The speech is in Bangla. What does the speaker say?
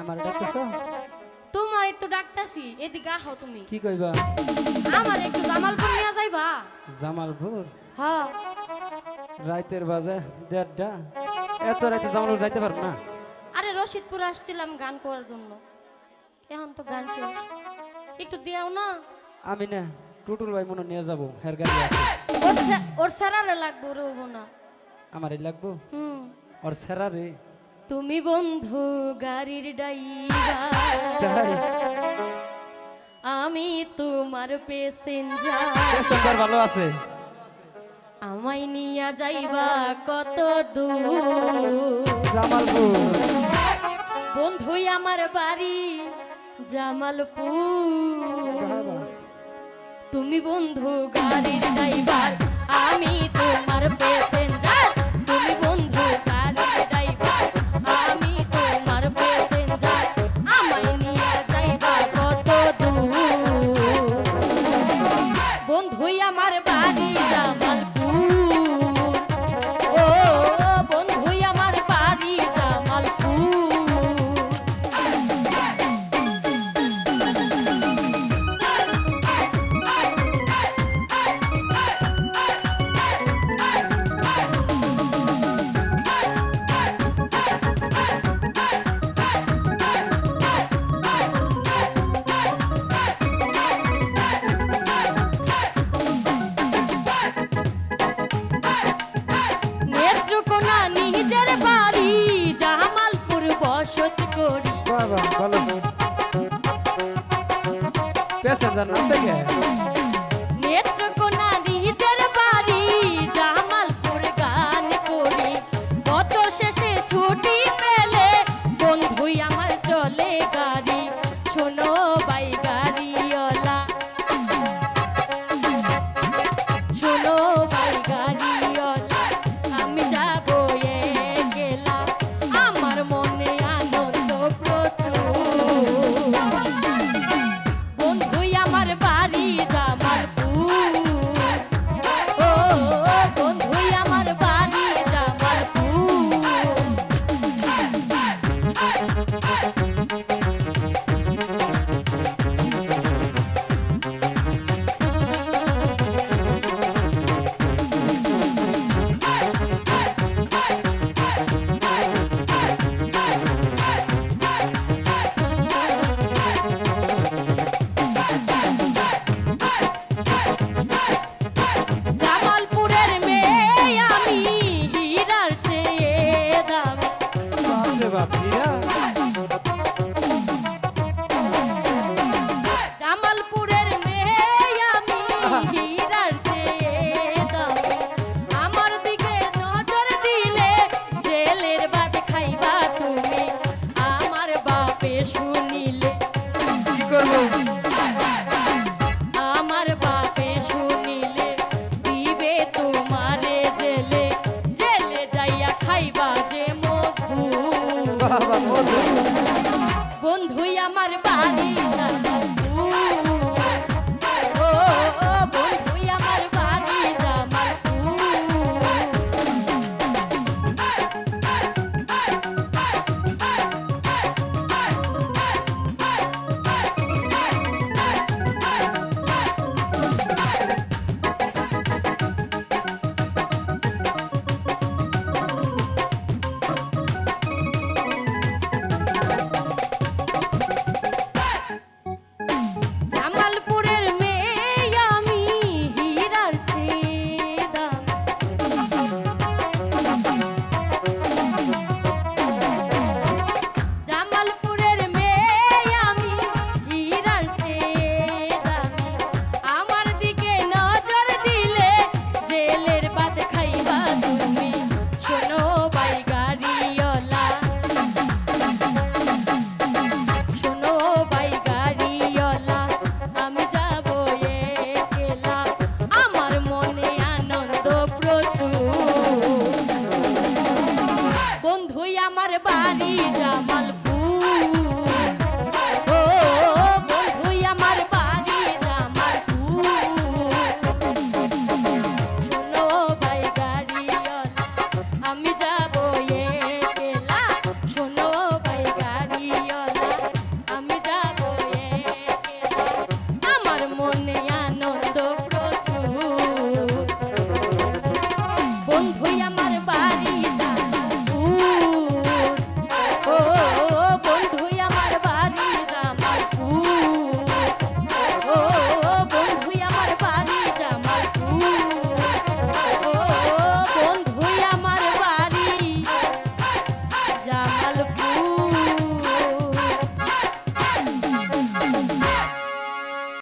আমার ডাকতেছ? তোমার একটু ডাকতাছি এদিকে আহো তুমি। কি কইবা? আমার একটু জামালপুর নিয়ে যাইবা। জামালপুর? হ্যাঁ। রাইতের বাজে দেড়টা। এত রাইতে জামালপুর যাইতে পারব না? আরে রশিদপুর আসছিলাম গান করার জন্য। এখন তো গান শেষ। একটু দিয়াও না? আমি না টুটুল ভাই মনে নিয়ে যাব হের গাড়ি আছে। ওর স্যারারে লাগবো রবো না। আমার এই লাগবো? হুম। ওর সেরা রে তুমি বন্ধু গাড়ির ডাইভার আমি তোমার প্যাসেঞ্জার। প্যাসেঞ্জার ভালো আছে। আমায় নিয়া যাইবা কত দূর? আমার বাড়ি জামালপুর। তুমি বন্ধু গাড়ির ড্রাইভার আমি তোমার প্যাসেঞ্জার জামালপুর বসত করি বাবা ভালো প্যাসেঞ্জার না থেকে বাবা। মধু বন্ধুই আমার বাড়ি হই আমার বাড়ি জামালপুর।